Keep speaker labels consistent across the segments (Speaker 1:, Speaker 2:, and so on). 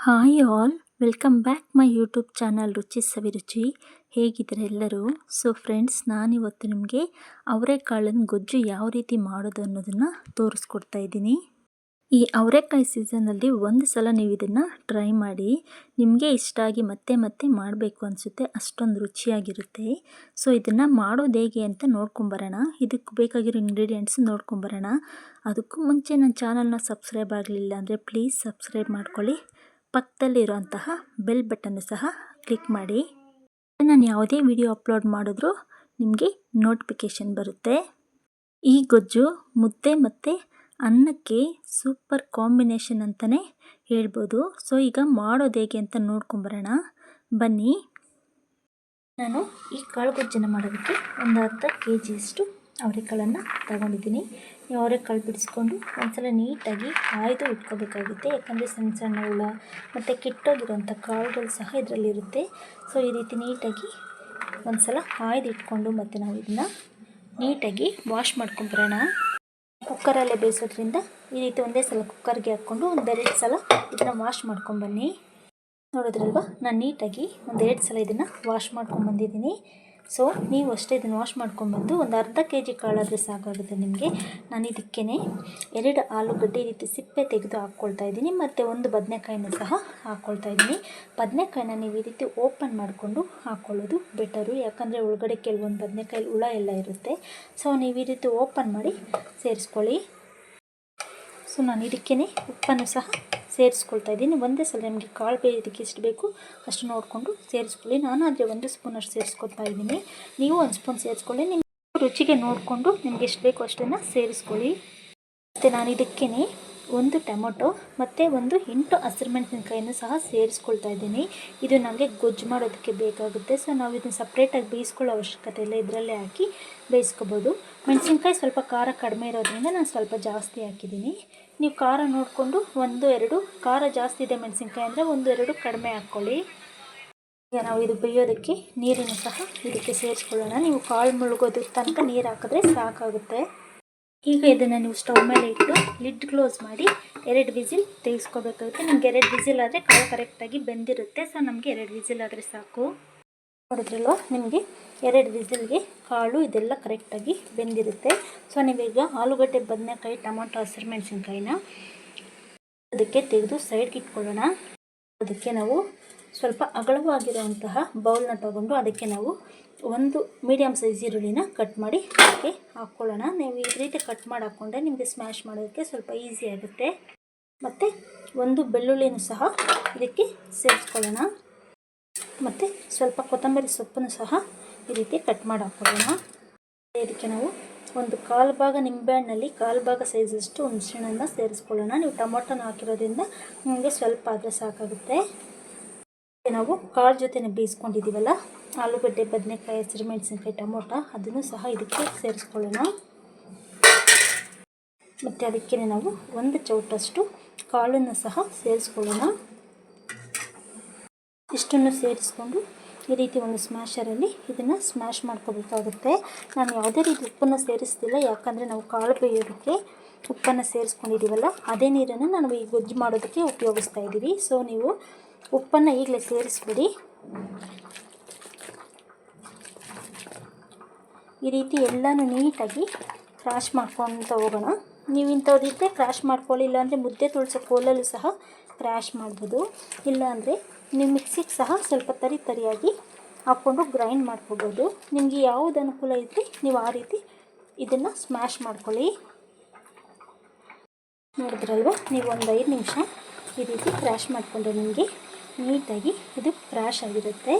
Speaker 1: Hi all, welcome back my YouTube channel ರುಚಿ ಸವಿರುಚಿ ಹೇಗಿದ್ದಾರೆ ಎಲ್ಲರೂ? ಸೊ ಫ್ರೆಂಡ್ಸ್, ನಾನಿವತ್ತು ನಿಮಗೆ ಅವರೆಕಾಳನ್ನು ಗೊಜ್ಜು ಯಾವ ರೀತಿ ಮಾಡೋದು ಅನ್ನೋದನ್ನು ತೋರಿಸ್ಕೊಡ್ತಾ ಇದ್ದೀನಿ. ಈ ಅವರೆಕಾಯಿ ಸೀಸನಲ್ಲಿ ಒಂದು ಸಲ ನೀವು ಇದನ್ನು ಟ್ರೈ ಮಾಡಿ, ನಿಮಗೆ ಇಷ್ಟ ಆಗಿ ಮತ್ತೆ ಮತ್ತೆ ಮಾಡಬೇಕು ಅನಿಸುತ್ತೆ, ಅಷ್ಟೊಂದು ರುಚಿಯಾಗಿರುತ್ತೆ. ಸೊ ಇದನ್ನು ಮಾಡೋದು ಹೇಗೆ ಅಂತ ನೋಡ್ಕೊಂಬರೋಣ. ಇದಕ್ಕೆ ಬೇಕಾಗಿರೋ ಇಂಗ್ರೀಡಿಯೆಂಟ್ಸ್ ನೋಡ್ಕೊಂಬರೋಣ. ಅದಕ್ಕೂ ಮುಂಚೆ ನನ್ನ ಚಾನಲ್ನ ಸಬ್ಸ್ಕ್ರೈಬ್ ಆಗಲಿಲ್ಲ ಅಂದರೆ ಪ್ಲೀಸ್ ಸಬ್ಸ್ಕ್ರೈಬ್ ಮಾಡ್ಕೊಳ್ಳಿ. ಪಕ್ಕದಲ್ಲಿರುವಂತಹ ಬೆಲ್ ಬಟನ್ ಸಹ ಕ್ಲಿಕ್ ಮಾಡಿ. ನಾನು ಯಾವುದೇ ವಿಡಿಯೋ ಅಪ್ಲೋಡ್ ಮಾಡಿದ್ರೂ ನಿಮಗೆ ನೋಟಿಫಿಕೇಷನ್ ಬರುತ್ತೆ. ಈ ಗೊಜ್ಜು, ಮುದ್ದೆ ಮತ್ತು ಅನ್ನಕ್ಕೆ ಸೂಪರ್ ಕಾಂಬಿನೇಷನ್ ಅಂತಲೇ ಹೇಳ್ಬೋದು. ಸೊ, ಈಗ ಮಾಡೋದು ಹೇಗೆ ಅಂತ ನೋಡ್ಕೊಂಬರೋಣ. ಬನ್ನಿ. ನಾನು ಈ ಕಾಳು ಗೊಜ್ಜನ್ನು ಮಾಡೋದಕ್ಕೆ ಒಂದು ಅರ್ಧ ಕೆ ಜಿಯಷ್ಟು ಅವರೆಕಾಳನ್ನು ತಗೊಂಡಿದ್ದೀನಿ. ಅವರೆಕಾಳು ಬಿಡಿಸ್ಕೊಂಡು ಒಂದ್ಸಲ ನೀಟಾಗಿ ಆಯ್ದು ಇಟ್ಕೋಬೇಕಾಗುತ್ತೆ. ಯಾಕಂದರೆ ಸಣ್ಣ ಸಣ್ಣ ಹುಳ ಮತ್ತು ಕೆಟ್ಟೋಗಿರೋಂಥ ಕಾಳುಗಳು ಸಹ ಇದರಲ್ಲಿರುತ್ತೆ. ಸೊ ಈ ರೀತಿ ನೀಟಾಗಿ ಒಂದು ಸಲ ಆಯ್ದು ಇಟ್ಕೊಂಡು ಮತ್ತು ನಾವು ಇದನ್ನು ನೀಟಾಗಿ ವಾಶ್ ಮಾಡ್ಕೊಂಬರೋಣ ಕುಕ್ಕರಲ್ಲೇ ಬೇಯಿಸೋದ್ರಿಂದ ಈ ರೀತಿ ಒಂದೇ ಸಲ ಕುಕ್ಕರ್ಗೆ ಹಾಕ್ಕೊಂಡು ಒಂದೆರಡು ಸಲ ಇದನ್ನು ವಾಶ್ ಮಾಡ್ಕೊಂಬನ್ನಿ ನೋಡಿದ್ರಲ್ವ? ನಾನು ನೀಟಾಗಿ ಒಂದೆರಡು ಸಲ ಇದನ್ನು ವಾಶ್ ಮಾಡ್ಕೊಂಬಂದಿದ್ದೀನಿ ಸೊ ನೀವು ಅಷ್ಟೇ ಇದನ್ನು ವಾಶ್ ಮಾಡ್ಕೊಂಡ್ಬಂದು ಒಂದು ಅರ್ಧ ಕೆ ಜಿ ಕಾಳಾದರೆ ಸಾಕಾಗುತ್ತೆ ನಿಮಗೆ. ನಾನು ಇದಕ್ಕೇ ಎರಡು ಆಲೂಗಡ್ಡೆ ರೀತಿ ಸಿಪ್ಪೆ ತೆಗೆದು ಹಾಕ್ಕೊಳ್ತಾ ಇದ್ದೀನಿ, ಮತ್ತು ಒಂದು ಬದನೆಕಾಯಿನ ಸಹ ಹಾಕ್ಕೊಳ್ತಾ ಇದ್ದೀನಿ. ಬದನೆಕಾಯಿನ ನೀವು ಈ ರೀತಿ ಓಪನ್ ಮಾಡಿಕೊಂಡು ಹಾಕ್ಕೊಳ್ಳೋದು ಬೆಟರು, ಯಾಕಂದರೆ ಒಳಗಡೆ ಕೆಲವೊಂದು ಬದನೆಕಾಯಿ ಹುಳ ಎಲ್ಲ ಇರುತ್ತೆ. ಸೊ ನೀವು ಈ ರೀತಿ ಓಪನ್ ಮಾಡಿ ಸೇರಿಸ್ಕೊಳ್ಳಿ. ಸೊ ನಾನು ಇದಕ್ಕೇ ಉಪ್ಪನ್ನು ಸಹ ಸೇರಿಸ್ಕೊಳ್ತಾ ಇದ್ದೀನಿ. ಒಂದೇ ಸಲ ನಿಮಗೆ ಕಾಳು ಬೇಯೋದಕ್ಕೆ ಎಷ್ಟು ಬೇಕು ಅಷ್ಟು ನೋಡಿಕೊಂಡು ಸೇರಿಸ್ಕೊಳ್ಳಿ. ನಾನು ಆದರೆ ಒಂದು ಸ್ಪೂನ್ ಅಷ್ಟು ಸೇರಿಸ್ಕೊಳ್ತಾ ಇದ್ದೀನಿ. ನೀವು ಒಂದು ಸ್ಪೂನ್ ಸೇರಿಸ್ಕೊಳ್ಳಿ. ನಿಮ್ಮ ರುಚಿಗೆ ನೋಡಿಕೊಂಡು ನಿಮ್ಗೆ ಎಷ್ಟು ಬೇಕು ಅಷ್ಟನ್ನು ಸೇರಿಸ್ಕೊಳ್ಳಿ. ಮತ್ತು ನಾನು ಇದಕ್ಕೇ ಒಂದು ಟೊಮೊಟೊ ಮತ್ತು ಒಂದು ಎಂಟು ಹಸಿರು ಮೆಣಸಿನಕಾಯಿಯನ್ನು ಸಹ ಸೇರಿಸ್ಕೊಳ್ತಾ ಇದ್ದೀನಿ. ಇದು ನಮಗೆ ಗೊಜ್ಜು ಮಾಡೋದಕ್ಕೆ ಬೇಕಾಗುತ್ತೆ. ಸೊ ನಾವು ಇದನ್ನು ಸಪ್ರೇಟಾಗಿ ಬೇಯಿಸ್ಕೊಳ್ಳೋ ಅವಶ್ಯಕತೆ ಇಲ್ಲ. ಇದರಲ್ಲೇ ಹಾಕಿ ಬೇಯಿಸ್ಕೋಬೋದು. ಮೆಣಸಿನ್ಕಾಯಿ ಸ್ವಲ್ಪ ಖಾರ ಕಡಿಮೆ ಇರೋದ್ರಿಂದ ನಾನು ಸ್ವಲ್ಪ ಜಾಸ್ತಿ ಹಾಕಿದ್ದೀನಿ. ನೀವು ಖಾರ ನೋಡಿಕೊಂಡು ಒಂದು, ಎರಡು, ಖಾರ ಜಾಸ್ತಿ ಇದೆ ಮೆಣಸಿನ್ಕಾಯಿ ಅಂದರೆ ಒಂದು, ಎರಡು ಕಡಿಮೆ ಹಾಕ್ಕೊಳ್ಳಿ. ಈಗ ನಾವು ಇದು ಬೇಯೋದಕ್ಕೆ ನೀರನ್ನು ಸಹ ಇದಕ್ಕೆ ಸೇರಿಸ್ಕೊಳ್ಳೋಣ. ನೀವು ಕಾಳು ಮುಳುಗೋದು ತನಕ ನೀರು ಹಾಕಿದ್ರೆ ಸಾಕಾಗುತ್ತೆ. ಈಗ ಇದನ್ನು ನೀವು ಸ್ಟವ್ ಮೇಲೆ ಇಟ್ಟು ಲಿಡ್ ಕ್ಲೋಸ್ ಮಾಡಿ ಎರಡು ವಿಸಿಲ್ ತೆಗೆಸ್ಕೋಬೇಕಾಗುತ್ತೆ. ನಿಮ್ಗೆ ಎರಡು ವಿಸಿಲ್ ಆದರೆ ಕಾಳು ಕರೆಕ್ಟಾಗಿ ಬೆಂದಿರುತ್ತೆ. ಸೊ ನಮಗೆ ಎರಡು ವಿಸಿಲ್ ಆದರೆ ಸಾಕು. ನೋಡಿದ್ರಲ್ವ? ನಿಮಗೆ ಎರಡು ವಿಸಿಲ್ಗೆ ಕಾಳು ಇದೆಲ್ಲ ಕರೆಕ್ಟಾಗಿ ಬೆಂದಿರುತ್ತೆ. ಸೊ ನೀವೀಗ ಆಲೂಗಡ್ಡೆ, ಬದನೆಕಾಯಿ, ಟೊಮೊಟೊ, ಹಸಿರು ಮೆಣಸಿನ್ಕಾಯಿನ ಅದಕ್ಕೆ ತೆಗೆದು ಸೈಡ್ಗೆ ಇಟ್ಕೊಳ್ಳೋಣ. ಅದಕ್ಕೆ ನಾವು ಸ್ವಲ್ಪ ಅಗಲವಾಗಿರುವಂತಹ ಬೌಲ್ನ ತಗೊಂಡು ಅದಕ್ಕೆ ನಾವು ಒಂದು ಮೀಡಿಯಮ್ ಸೈಜ್ ಈರುಳ್ಳಿನ ಕಟ್ ಮಾಡಿ ಅದಕ್ಕೆ ಹಾಕ್ಕೊಳ್ಳೋಣ ನೀವು ಈ ರೀತಿ ಕಟ್ ಮಾಡಿ ಹಾಕ್ಕೊಂಡ್ರೆ ನಿಮಗೆ ಸ್ಮ್ಯಾಶ್ ಮಾಡೋದಕ್ಕೆ ಸ್ವಲ್ಪ ಈಸಿ ಆಗುತ್ತೆ. ಮತ್ತು ಒಂದು ಬೆಳ್ಳುಳ್ಳಿನೂ ಸಹ ಇದಕ್ಕೆ ಸೇರಿಸ್ಕೊಳ್ಳೋಣ. ಮತ್ತು ಸ್ವಲ್ಪ ಕೊತ್ತಂಬರಿ ಸೊಪ್ಪನ್ನು ಸಹ ಈ ರೀತಿ ಕಟ್ ಮಾಡಿ ಹಾಕ್ಕೊಳ್ಳೋಣ ಇದಕ್ಕೆ ನಾವು ಒಂದು ಕಾಲು ಭಾಗ ನಿಂಬೆಹಣ್ಣಲ್ಲಿ ಕಾಲು ಭಾಗ ಸೈಜಷ್ಟು ಹುಣಸೆಹಣ್ಣನ್ನು ಸೇರಿಸ್ಕೊಳ್ಳೋಣ. ನೀವು ಟೊಮೊಟೊನ ಹಾಕಿರೋದ್ರಿಂದ ನಿಮಗೆ ಸ್ವಲ್ಪ ಆದರೆ ಸಾಕಾಗುತ್ತೆ. ನಾವು ಕಾಳು ಜೊತೆನೇ ಬೇಯಿಸ್ಕೊಂಡಿದ್ದೀವಲ್ಲ ಆಲೂಗಡ್ಡೆ, ಬದನೆಕಾಯಿ, ಹಸಿರು ಮೆಣಸಿನ್ಕಾಯಿ, ಟೊಮೊಟೊ ಅದನ್ನು ಸಹ ಇದಕ್ಕೆ ಸೇರಿಸ್ಕೊಳ್ಳೋಣ. ಮತ್ತು ಅದಕ್ಕೆ ನಾವು ಒಂದು ಚೌಟಷ್ಟು ಕಾಳನ್ನು ಸಹ ಸೇರಿಸ್ಕೊಳ್ಳೋಣ. ಇಷ್ಟನ್ನು ಸೇರಿಸ್ಕೊಂಡು ಈ ರೀತಿ ಒಂದು ಸ್ಮ್ಯಾಶರಲ್ಲಿ ಇದನ್ನು ಸ್ಮ್ಯಾಶ್ ಮಾಡ್ಕೋಬೇಕಾಗುತ್ತೆ. ನಾನು ಯಾವುದೇ ರೀತಿ ಉಪ್ಪನ್ನು ಸೇರಿಸ್ತಿಲ್ಲ, ಯಾಕಂದರೆ ನಾವು ಕಾಳು ಬೇಯೋದಕ್ಕೆ ಉಪ್ಪನ್ನು ಸೇರಿಸ್ಕೊಂಡಿದ್ದೀವಲ್ಲ, ಅದೇ ನೀರನ್ನು ನಾವು ಈ ಗೊಜ್ಜು ಮಾಡೋದಕ್ಕೆ ಉಪಯೋಗಿಸ್ತಾ ಇದ್ದೀವಿ. ಸೊ ನೀವು ಉಪ್ಪನ್ನು ಈಗಲೇ ಸೇರಿಸ್ಬಿಡಿ. ಈ ರೀತಿ ಎಲ್ಲನೂ ನೀಟಾಗಿ ಕ್ರಾಶ್ ಮಾಡ್ಕೊತ ಹೋಗೋಣ. ನೀವು ಇಂಥವ್ದಿದ್ದರೆ ಕ್ರಾಶ್ ಮಾಡ್ಕೊಳ್ಳಿ, ಇಲ್ಲಾಂದರೆ ಮುದ್ದೆ ತುಳಿಸೋ ಕೋಲಲ್ಲೂ ಸಹ ಕ್ರ್ಯಾಶ್ ಮಾಡ್ಬೋದು. ಇಲ್ಲಾಂದರೆ ನೀವು ಮಿಕ್ಸಿಗೆ ಸಹ ಸ್ವಲ್ಪ ತರಿ ತರಿಯಾಗಿ ಹಾಕ್ಕೊಂಡು ಗ್ರೈಂಡ್ ಮಾಡ್ಕೋಬೋದು. ನಿಮಗೆ ಯಾವುದು ಅನುಕೂಲ ಇದ್ದರೆ ನೀವು ಆ ರೀತಿ ಇದನ್ನು ಸ್ಮ್ಯಾಶ್ ಮಾಡ್ಕೊಳ್ಳಿ. ನೋಡಿದ್ರಲ್ವ? ನೀವು ಒಂದು ಐದು ನಿಮಿಷ ಈ ರೀತಿ ಕ್ರ್ಯಾಶ್ ಮಾಡಿಕೊಂಡ್ರೆ ನಿಮಗೆ ನೀಟಾಗಿ ಇದು ಕ್ರ್ಯಾಶ್ ಆಗಿರುತ್ತೆ.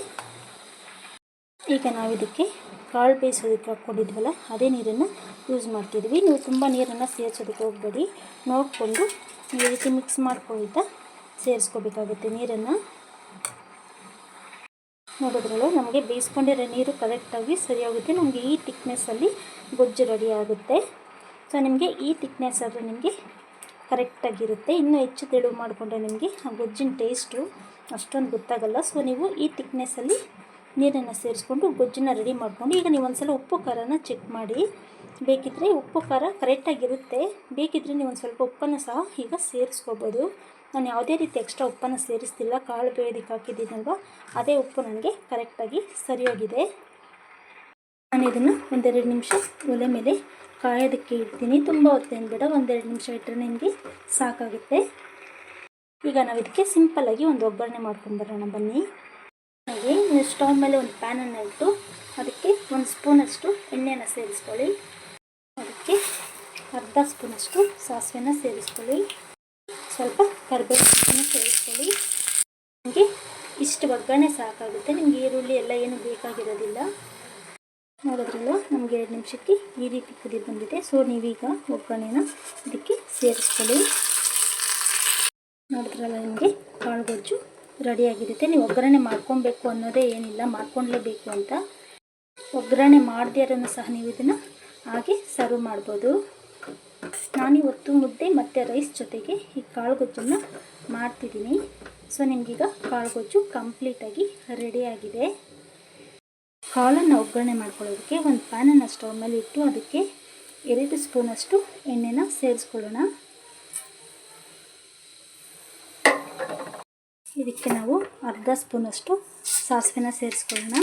Speaker 1: ಈಗ ನಾವು ಇದಕ್ಕೆ ಕಾಳು ಬೇಯಿಸೋದಕ್ಕೆ ಹಾಕ್ಕೊಂಡಿದ್ವಲ್ಲ, ಅದೇ ನೀರನ್ನು ಯೂಸ್ ಮಾಡ್ತಿದ್ವಿ. ನೀವು ತುಂಬ ನೀರನ್ನು ಸೇರಿಸೋದಕ್ಕೆ ಹೋಗಬೇಡಿ. ನೋಡಿಕೊಂಡು ಈ ರೀತಿ ಮಿಕ್ಸ್ ಮಾಡ್ಕೊಳ್ತಾ ಸೇರಿಸ್ಕೋಬೇಕಾಗುತ್ತೆ ನೀರನ್ನು. ನೋಡಿದ್ರಲ್ಲ, ನಮಗೆ ಬೇಯಿಸ್ಕೊಂಡಿರೋ ನೀರು ಕರೆಕ್ಟಾಗಿ ಸರಿಯಾಗುತ್ತೆ ನಮಗೆ ಈ ತಿಕ್ನೆಸ್ಸಲ್ಲಿ ಗೊಜ್ಜು ರೆಡಿ ಆಗುತ್ತೆ. ಸೊ ನಿಮಗೆ ಈ ತಿಕ್ನೆಸ್ ಆದರೆ ನಿಮಗೆ ಕರೆಕ್ಟಾಗಿರುತ್ತೆ ಇನ್ನೂ ಹೆಚ್ಚು ತೆಳು ಮಾಡಿಕೊಂಡ್ರೆ ನಿಮಗೆ ಆ ಗೊಜ್ಜಿನ ಟೇಸ್ಟು ಅಷ್ಟೊಂದು ಗೊತ್ತಾಗಲ್ಲ. ಸೊ ನೀವು ಈ ತಿಕ್ನೆಸ್ಸಲ್ಲಿ ನೀರನ್ನು ಸೇರಿಸ್ಕೊಂಡು ಗೊಜ್ಜನ್ನ ರೆಡಿ ಮಾಡಿಕೊಂಡು ಈಗ ನೀವು ಒಂದು ಸಲ ಉಪ್ಪು ಖಾರನ ಚೆಕ್ ಮಾಡಿ. ಬೇಕಿದ್ದರೆ ಉಪ್ಪು ಖಾರ ಕರೆಕ್ಟಾಗಿರುತ್ತೆ ಬೇಕಿದ್ದರೆ ನೀವು ಒಂದು ಸ್ವಲ್ಪ ಉಪ್ಪನ್ನು ಸಹ ಈಗ ಸೇರಿಸ್ಕೋಬೋದು. ನಾನು ಯಾವುದೇ ರೀತಿ ಎಕ್ಸ್ಟ್ರಾ ಉಪ್ಪನ್ನು ಸೇರಿಸ್ತಿಲ್ಲ. ಕಾಳು ಬೇಯೋದಕ್ಕೆ ಹಾಕಿದ್ದೀನಲ್ವ? ಅದೇ ಉಪ್ಪು ನನಗೆ ಕರೆಕ್ಟಾಗಿ ಸರಿಯಾಗಿದೆ. ನಾನು ಇದನ್ನು ಒಂದೆರಡು ನಿಮಿಷ ಒಲೆ ಮೇಲೆ ಕಾಯೋದಕ್ಕೆ ಇಡ್ತೀನಿ. ತುಂಬ ಹೊತ್ತೇನು ಬೇಡ, ಒಂದೆರಡು ನಿಮಿಷ ಇಟ್ಟರೆ ನಿಮಗೆ ಸಾಕಾಗುತ್ತೆ. ಈಗ ನಾವು ಇದಕ್ಕೆ ಸಿಂಪಲ್ಲಾಗಿ ಒಂದು ಒಗ್ಗರಣೆ ಮಾಡ್ಕೊಂಬರೋಣ ಬನ್ನಿ. ಹಾಗೆ ಸ್ಟವ್ ಮೇಲೆ ಒಂದು ಪ್ಯಾನನ್ನು ಇಟ್ಟು ಅದಕ್ಕೆ ಒಂದು ಸ್ಪೂನಷ್ಟು ಎಣ್ಣೆಯನ್ನು ಸೇರಿಸ್ಕೊಳ್ಳಿ. ಅದಕ್ಕೆ ಅರ್ಧ ಸ್ಪೂನಷ್ಟು ಸಾಸಿವೆಯನ್ನು ಸೇರಿಸ್ಕೊಳ್ಳಿ. ಸ್ವಲ್ಪ ಕರಿಬೇವನ್ನು ಸೇರಿಸ್ಕೊಳ್ಳಿ. ನಿಮಗೆ ಇಷ್ಟು ಒಗ್ಗರಣೆ ಸಾಕಾಗುತ್ತೆ. ನಿಮಗೆ ಈರುಳ್ಳಿ ಎಲ್ಲ ಏನು ಬೇಕಾಗಿರೋದಿಲ್ಲ. ನೋಡೋದ್ರಲ್ಲ ನಮಗೆ ಎರಡು ನಿಮಿಷಕ್ಕೆ ಈ ರೀತಿ ಕುದಿ ಬಂದಿದೆ. ಸೊ ನೀವೀಗ ಒಗ್ಗರಣೆನ ಇದಕ್ಕೆ ಸೇರಿಸ್ಕೊಳ್ಳಿ. ನೋಡಿದ್ರಲ್ಲ ನಿಮಗೆ? ರೆಡಿಯಾಗಿರುತ್ತೆ. ನೀವು ಒಗ್ಗರಣೆ ಮಾಡ್ಕೊಬೇಕು ಅನ್ನೋದೇ ಏನಿಲ್ಲ, ಮಾಡ್ಕೊಳ್ಲೇಬೇಕು ಅಂತ. ಒಗ್ಗರಣೆ ಮಾಡದೇ ಸಹ ನೀವು ಇದನ್ನು ಹಾಗೆ ಸರ್ವ್ ಮಾಡ್ಬೋದು. ನಾನಿವತ್ತು ಮುದ್ದೆ ಮತ್ತು ರೈಸ್ ಜೊತೆಗೆ ಈ ಕಾಳು ಗೊಜ್ಜನ್ನು ಮಾಡ್ತಿದ್ದೀನಿ. ಸೊ ನಿಮಗೀಗ ಕಾಳು ಗೊಜ್ಜು ಕಂಪ್ಲೀಟಾಗಿ ರೆಡಿಯಾಗಿದೆ. ಕಾಳನ್ನು ಒಗ್ಗರಣೆ ಮಾಡ್ಕೊಳ್ಳೋದಕ್ಕೆ ಒಂದು ಪ್ಯಾನನ್ನು ಸ್ಟವ್ ಮೇಲೆ ಇಟ್ಟು, ಅದಕ್ಕೆ ಎರಡು ಸ್ಪೂನಷ್ಟು ಎಣ್ಣೆನ ಸೇರಿಸ್ಕೊಳ್ಳೋಣ. ಇದಕ್ಕೆ ನಾವು ಅರ್ಧ ಸ್ಪೂನಷ್ಟು ಸಾಸಿವೆನ ಸೇರಿಸ್ಕೊಳ್ಳೋಣ.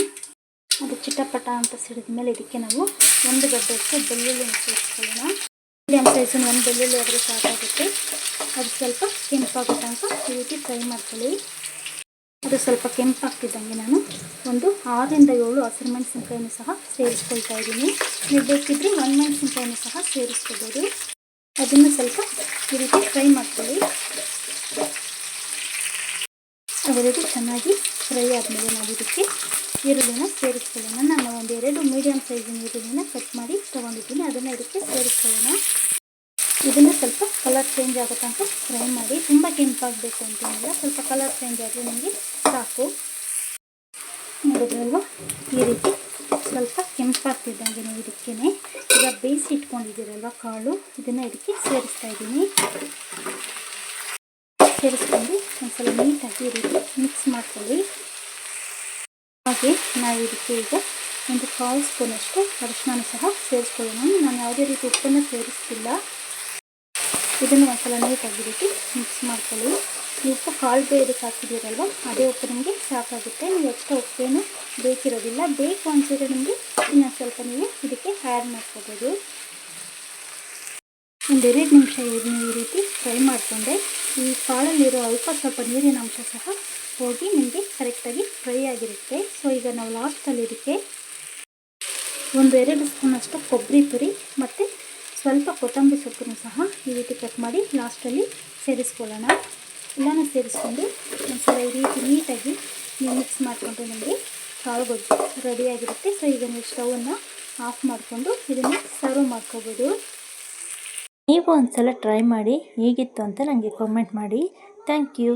Speaker 1: ಅದು ಚಿಟಪಟ ಅಂತ ಸಿಡಿದ ಮೇಲೆ ಇದಕ್ಕೆ ನಾವು ಒಂದು ಗಡ್ಡೆಯಷ್ಟು ಬೆಳ್ಳುಳ್ಳಿ ಸೇರಿಸ್ಕೊಳ್ಳೋಣ. ಮೀಡಿಯಮ್ ಸೈಜಿನ ಒಂದು ಬೆಳ್ಳುಳ್ಳಿ ಆದರೆ ಸಾಕಾಗುತ್ತೆ. ಅದು ಸ್ವಲ್ಪ ಕೆಂಪಾಗೋ ತನಕ ಈ ರೀತಿ ಫ್ರೈ ಮಾಡ್ಕೊಳ್ಳಿ. ಅದು ಸ್ವಲ್ಪ ಕೆಂಪಾಗ್ತಿದ್ದಂಗೆ ನಾನು ಒಂದು ಆರರಿಂದ ಏಳು ಹಸಿರು ಮೆಣಸಿನ್ಕಾಯಿನೂ ಸಹ ಸೇರಿಸ್ಕೊಳ್ತಾ ಇದ್ದೀನಿ. ನೀವು ಬೇಕಿದ್ದರೆ ಮೆಣಸಿನ್ಕಾಯಿನೂ ಸಹ ಸೇರಿಸ್ಕೋಬೋದು ಅದನ್ನು ಸ್ವಲ್ಪ ಈ ರೀತಿ ಫ್ರೈ ಮಾಡ್ಕೊಳ್ಳಿ. ಅವೆರಡು ಚೆನ್ನಾಗಿ ಫ್ರೈ ಆದಮೇಲೆ ನಾವು ಇದಕ್ಕೆ ಈರುಳ್ಳಿನ ಸೇರಿಸ್ಕೊಳ್ಳೋಣ. ನಾನು ಒಂದು ಎರಡು ಮೀಡಿಯಮ್ ಸೈಜಿನ ಈರುಳ್ಳಿನ ಕಟ್ ಮಾಡಿ ತೊಗೊಂಡಿದ್ದೀನಿ. ಅದನ್ನು ಇದಕ್ಕೆ ಸೇರಿಸ್ಕೊಳ್ಳೋಣ. ಇದನ್ನು ಸ್ವಲ್ಪ ಕಲರ್ ಚೇಂಜ್ ಆಗೋ ಫ್ರೈ ಮಾಡಿ. ತುಂಬ ಕೆಂಪಾಗಬೇಕು ಅಂತೇನಿಲ್ಲ. ಸ್ವಲ್ಪ ಕಲರ್ ಚೇಂಜ್ ಆದರೆ ನಿಮಗೆ ಸಾಕು. ನೋಡಿದ್ರಲ್ವ? ಈ ರೀತಿ ಸ್ವಲ್ಪ ಕೆಂಪಾಗ್ತಿದ್ದಂಗೆ ನೀವು ಇದಕ್ಕೆ ಈಗ ಬೇಯಿಸಿ ಇಟ್ಕೊಂಡಿದ್ದೀರಲ್ವ ಕಾಳು? ಇದನ್ನು ಇದಕ್ಕೆ ಸೇರಿಸ್ತಾ ಇದ್ದೀನಿ. ಸೇರಿಸ್ಕೊಂಡು ಒಂದ್ಸಲ ನೀಟಾಗಿ ಈ ರೀತಿ ಮಿಕ್ಸ್ ಮಾಡ್ಕೊಳ್ಳಿ. ಹಾಗೆ ನಾವು ಇದಕ್ಕೆ ಈಗ ಒಂದು ಕಾಲು ಸ್ಪೂನಷ್ಟು ಅರಿಶಿನ ಸಹ ಸೇರಿಸ್ಕೊಳ್ಳೋಣ. ನಾನು ಯಾವುದೇ ರೀತಿ ಉಪ್ಪನ್ನು ಸೇರಿಸ್ತಿಲ್ಲ. ಇದನ್ನು ಒಂದ್ಸಲ ನೀಟಾಗಿ ರೀತಿ ಮಿಕ್ಸ್ ಮಾಡ್ಕೊಳ್ಳಿ. ನೀವು ಉಪ್ಪು ಕಾಳು ಬೇಯೋದಕ್ಕೆ ಅದೇ ಉಪ್ಪು ನಿಮಗೆ ಸಾಕಾಗುತ್ತೆ. ನೀವು ಎಕ್ಸ್ಟ್ರಾ ಉಪ್ಪೇನು ಬೇಕಿರೋದಿಲ್ಲ. ಬೇಕು ಅನಿಸಿದ್ರೆ ನಿಮಗೆ ಇನ್ನೊಂದು ಸ್ವಲ್ಪ ನೀವು ಇದಕ್ಕೆ ಆ್ಯಡ್ ಮಾಡ್ಕೋಬೋದು. ಒಂದೆರಡು ನಿಮಿಷ ಇದನ್ನ ಈ ರೀತಿ ಫ್ರೈ ಮಾಡಿಕೊಂಡೆ. ಈ ಕಾಳಲ್ಲಿರೋ ಅಲ್ಪ ಸ್ವಲ್ಪ ನೀರಿನ ಅಂಶ ಸಹ ಹೋಗಿ ನಿಮಗೆ ಕರೆಕ್ಟಾಗಿ ಫ್ರೈ ಆಗಿರುತ್ತೆ. ಸೊ ಈಗ ನಾವು ಲಾಸ್ಟಲ್ಲಿ ಇದಕ್ಕೆ ಒಂದು ಎರಡು ಸ್ಪೂನಷ್ಟು ಕೊಬ್ಬರಿ ತುರಿ ಮತ್ತು ಸ್ವಲ್ಪ ಕೊತ್ತಂಬರಿ ಸೊಪ್ಪನ್ನು ಸಹ ಈ ರೀತಿ ಕಟ್ ಮಾಡಿ ಲಾಸ್ಟಲ್ಲಿ ಸೇರಿಸ್ಕೊಳ್ಳೋಣ. ಎಲ್ಲನೂ ಸೇರಿಸ್ಕೊಂಡು ಒಂದ್ಸಲ ಈ ರೀತಿ ನೀಟಾಗಿ ನೀವು ಮಿಕ್ಸ್ ಮಾಡಿಕೊಂಡು ನಿಮಗೆ ಕಾಳು ಗೊಜ್ಜು ರೆಡಿಯಾಗಿರುತ್ತೆ ಸೊ ಈಗ ನೀವು ಸ್ಟವನ್ನು ಆಫ್ ಮಾಡಿಕೊಂಡು ಇದನ್ನು ಸರ್ವ್ ಮಾಡ್ಕೋಬೋದು. ನೀವು ಒಂದು ಸಲ ಟ್ರೈ ಮಾಡಿ ಹೇಗಿತ್ತು ಅಂತ ನನಗೆ ಕಾಮೆಂಟ್ ಮಾಡಿ. Thank you